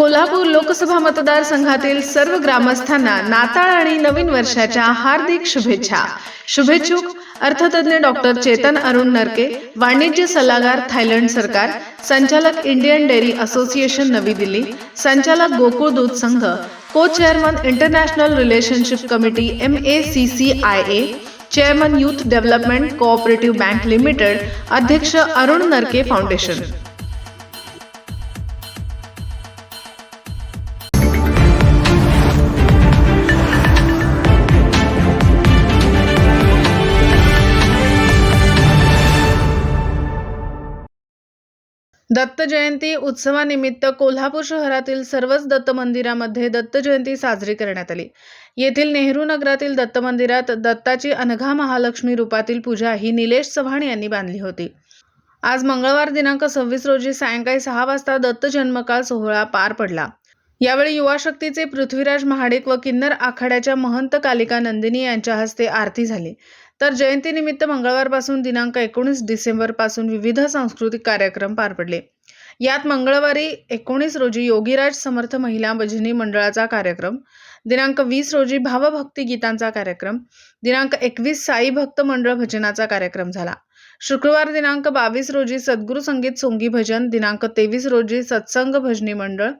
कोल्हापूर लोकसभा मतदारसंघातील सर्व ग्रामस्थांना नाताळ आणि नवीन वर्षाच्या हार्दिक शुभेच्छा. शुभेच्छुक अर्थतज्ञ डॉक्टर चेतन अरुण नरके वाणिज्य सल्लागार थायलंड सरकार संचालक इंडियन डेअरी असोसिएशन नवी दिल्ली संचालक गोकुळ दूध संघ को chairman international relationship committee M A C C I A chairman youth development cooperative bank limited अध्यक्ष अरुण नरके फाउंडेशन. दत्त जयंती उत्सवानिमित्त कोल्हापूर शहरातील सर्वच दत्त मंदिरामध्ये दत्त जयंती साजरी करण्यात आली. येथील नेहरू नगरातील दत्त मंदिरात दत्ताची अनघा महालक्ष्मी रूपातील पूजा ही निलेश चव्हाण यांनी बांधली होती. आज मंगळवार दिनांक सव्वीस रोजी सायंकाळी सहा वाजता दत्त जन्मकाळ सोहळा पार पडला. यावेळी युवा शक्तीचे पृथ्वीराज महाडिक व किन्नर आखाड्याच्या महंत कालिका नंदिनी यांच्या हस्ते आरती झाली. तर जयंतीनिमित्त मंगळवारपासून दिनांक एकोणीस डिसेंबरपासून विविध सांस्कृतिक कार्यक्रम पार पडले. यात मंगळवारी एकोणीस रोजी योगीराज समर्थ महिला भजनी मंडळाचा कार्यक्रम दिनांक वीस रोजी भावभक्ती गीतांचा कार्यक्रम दिनांक एकवीस साई भक्त मंडळ भजनाचा कार्यक्रम झाला. शुक्रवार दिनांक बावीस रोजी सद्गुरू संगीत सोंगी भजन दिनांक तेवीस रोजी सत्संग भजनी मंडळ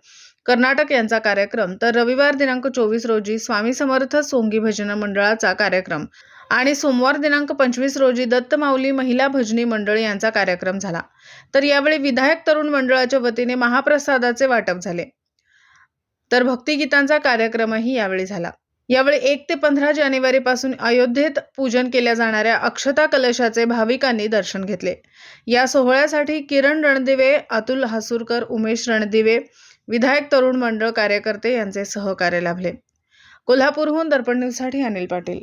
कर्नाटक यांचा कार्यक्रम तर रविवार दिनांक चोवीस रोजी स्वामी समर्थ सोंगी भजन मंडळाचा कार्यक्रम आणि सोमवार दिनांक पंचवीस रोजी दत्त माऊली महिला भजनी मंडळ यांचा कार्यक्रम झाला. तर यावेळी विधायक तरुण मंडळाच्या वतीने महाप्रसादाचे वाटप झाले. तर भक्तिगीतांचा कार्यक्रमही यावेळी झाला. यावेळी एक ते पंधरा जानेवारीपासून अयोध्येत पूजन केल्या जाणाऱ्या अक्षता कलशाचे भाविकांनी दर्शन घेतले. या सोहळ्यासाठी किरण रणदिवे अतुल हासूरकर उमेश रणदिवे विधायक तरुण मंडळ कार्यकर्ते यांचे सहकार्य लाभले. कोल्हापूरहून दर्पण न्यूजसाठी अनिल पाटील.